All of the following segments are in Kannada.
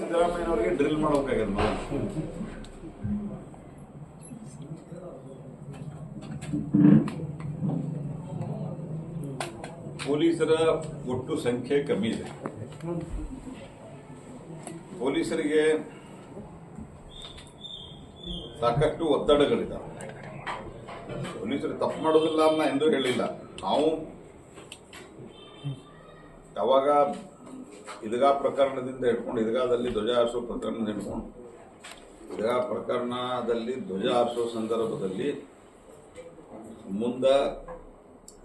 ಸಿದ್ದರಾಮಯ್ಯನವರಿಗೆ ಡ್ರಿಲ್ ಮಾಡಬೇಕಾಗಿದೆ ಮೊದಲು. ಪೊಲೀಸರ ಒಟ್ಟು ಸಂಖ್ಯೆ ಕಮ್ಮಿ ಇದೆ. ಪೊಲೀಸರಿಗೆ ಸಾಕಷ್ಟು ಒತ್ತಡಗಳಿದ್ದಾವೆ ಪೊಲೀಸರು ತಪ್ಪು ಮಾಡೋದಿಲ್ಲ ಅಂತ ಎಂದೂ ಹೇಳಿಲ್ಲ. ನಾವು ಯಾವಾಗ ಇದಗಾ ಪ್ರಕರಣದಿಂದ ಹಿಡ್ಕೊಂಡು ಇದಗಾದಲ್ಲಿ ಧ್ವಜ ಹಾರಿಸೋ ಪ್ರಕರಣ ಹಿಡ್ಕೊಂಡು ಇದಗಾ ಪ್ರಕರಣದಲ್ಲಿ ಧ್ವಜ ಹಾರಿಸೋ ಸಂದರ್ಭದಲ್ಲಿ ಮುಂದ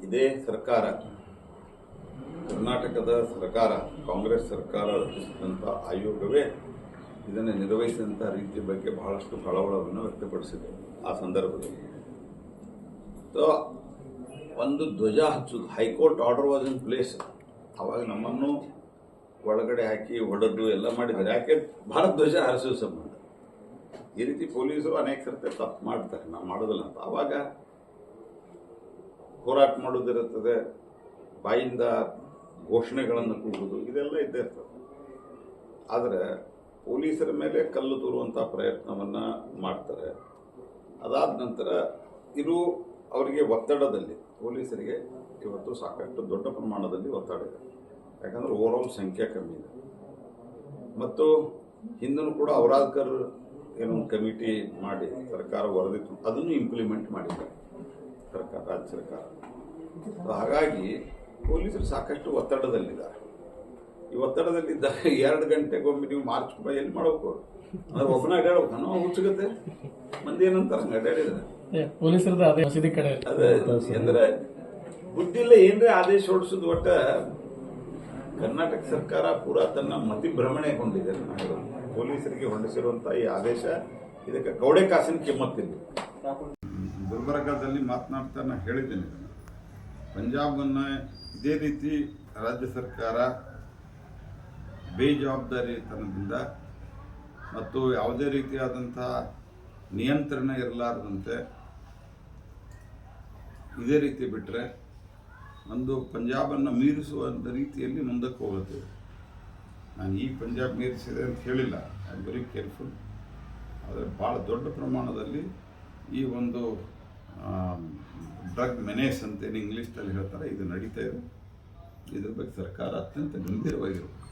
ಇದೇ ಸರ್ಕಾರ, ಕರ್ನಾಟಕದ ಸರ್ಕಾರ, ಕಾಂಗ್ರೆಸ್ ಸರ್ಕಾರ ರಚಿಸಿದಂಥ ಆಯೋಗವೇ ಇದನ್ನು ನಿರ್ವಹಿಸಿದಂಥ ರೀತಿಯ ಬಗ್ಗೆ ಬಹಳಷ್ಟು ಕಳವಳವನ್ನು ವ್ಯಕ್ತಪಡಿಸಿದೆ ಆ ಸಂದರ್ಭದಲ್ಲಿ. ಸೊ ಒಂದು ಧ್ವಜ ಹಚ್ಚುದು, high court order was in place ಅವಾಗ ನಮ್ಮನ್ನು ಒಳಗಡೆ ಹಾಕಿ, ಹೊಡೆದು ಎಲ್ಲ ಮಾಡಿದ್ದಾರೆ. ಯಾಕೆ? ಭಾರತ ಧ್ವಜ ಹರಿಸುವ ಸಂಬಂಧ. ಈ ರೀತಿ ಪೊಲೀಸರು ಅನೇಕ ಸರ್ತಿ ತಪ್ಪು ಮಾಡ್ತಾರೆ. ನಾವು ಮಾಡೋದಿಲ್ಲ ಅಂತ. ಆವಾಗ ಹೋರಾಟ ಮಾಡೋದಿರುತ್ತದೆ ಬಾಯಿಂದ ಘೋಷಣೆಗಳನ್ನು ಕೂಗುವುದು, ಇದೆಲ್ಲ ಇದ್ದೇ ಇರ್ತದೆ. ಆದರೆ ಪೊಲೀಸರ ಮೇಲೆ ಕಲ್ಲು ತೂರುವಂಥ ಪ್ರಯತ್ನವನ್ನು ಮಾಡ್ತಾರೆ. ಅದಾದ ನಂತರ ಇದು ಅವರಿಗೆ ಒತ್ತಡದಲ್ಲಿ, ಪೊಲೀಸರಿಗೆ ಇವತ್ತು ಸಾಕಷ್ಟು ದೊಡ್ಡ ಪ್ರಮಾಣದಲ್ಲಿ ಒತ್ತಡ ಇದೆ. ಯಾಕಂದ್ರೆ ಓವರಾಲ್ ಸಂಖ್ಯೆ ಕಮ್ಮಿ ಇದೆ. ಮತ್ತು ಹಿಂದೂ ಕೂಡ ಔರಾದ್ಕರ್ ಏನೊಂದು ಕಮಿಟಿ ಮಾಡಿ ಸರ್ಕಾರ ವರದಿ ಅದನ್ನು ಇಂಪ್ಲಿಮೆಂಟ್ ಮಾಡಿದ್ದಾರೆ ಸರ್ಕಾರ ರಾಜ್ಯ ಸರ್ಕಾರ. ಹಾಗಾಗಿ ಪೊಲೀಸರು ಸಾಕಷ್ಟು ಒತ್ತಡದಲ್ಲಿದ್ದಾರೆ. ಈ ಒತ್ತಡದಲ್ಲಿದ್ದಾಗ ಎರಡು ಗಂಟೆಗೊಮ್ಮೆ ನೀವು ಮಾರ್ಚ್ ಎಲ್ಲಿ ಮಾಡಬೇಕು? ಅಂದ್ರೆ ಒಬ್ಬನ ಅಡ್ಯಾಡ್ಬೇಕು. ಅನ್ನೋ ಹುಚ್ಚುಗತ್ತೆ ಮಂದಿ ಏನಂತಾರೆ? ಹಂಗೆ ಅಡ್ಯಾಡಿದ್ರೆ ಪೊಲೀಸರದ ಅದೇ ಮಸೀದಿ ಕಡೆ ಅದೇ ಅಂದ್ರೆ ಬುದ್ಧಿಲ್ಲ ಏನ್ರಿ ಆದೇಶ ಹೊಡಿಸೋದು ಒಟ್ಟ ಕರ್ನಾಟಕ ಸರ್ಕಾರ ಪೂರ ತನ್ನ ಮತಿಭ್ರಮಣೆಗೊಂಡಿದೆ ಪೊಲೀಸರಿಗೆ ಹೊಂಡಿಸಿರುವಂತಹ ಈ ಆದೇಶ ಇದಕ್ಕೆ ಕೌಡೆ ಕಾಸಿನ ಕಿಮ್ಮತ್ತಿಲ್ಲ ಗುಲ್ಬರ್ಗಾದಲ್ಲಿ ಮಾತನಾಡ್ತಾ ಹೇಳಿದ್ದೇನೆ. ಪಂಜಾಬನ್ನು ಇದೇ ರೀತಿ ರಾಜ್ಯ ಸರ್ಕಾರ ಬೇಜವಾಬ್ದಾರಿತನದಿಂದ ಮತ್ತು ಯಾವುದೇ ರೀತಿಯಾದಂಥ ನಿಯಂತ್ರಣ ಇರಲಾರದಂತೆ ಇದೇ ರೀತಿ ಬಿಟ್ಟರೆ ಒಂದು ಪಂಜಾಬನ್ನು ಮೀರಿಸುವಂಥ ರೀತಿಯಲ್ಲಿ ಮುಂದಕ್ಕೆ ಹೋಗುತ್ತೆ. ನಾನು ಈ ಪಂಜಾಬ್ ಮೀರಿಸಿದೆ ಅಂತ ಹೇಳಿಲ್ಲ. ಐ ಆಮ್ ವೆರಿ ಕೇರ್ಫುಲ್ ಆದರೆ ಭಾಳ ದೊಡ್ಡ ಪ್ರಮಾಣದಲ್ಲಿ ಈ ಒಂದು ಡ್ರಗ್ ಮೆನೇಸ್ ಅಂತೇನು ಇಂಗ್ಲೀಷ್ನಲ್ಲಿ ಹೇಳ್ತಾರೆ. ಇದು ನಡೀತಾ ಇದೆ. ಇದ್ರ ಬಗ್ಗೆ ಸರ್ಕಾರ ಅತ್ಯಂತ ಗಂಭೀರವಾಗಿರಬೇಕು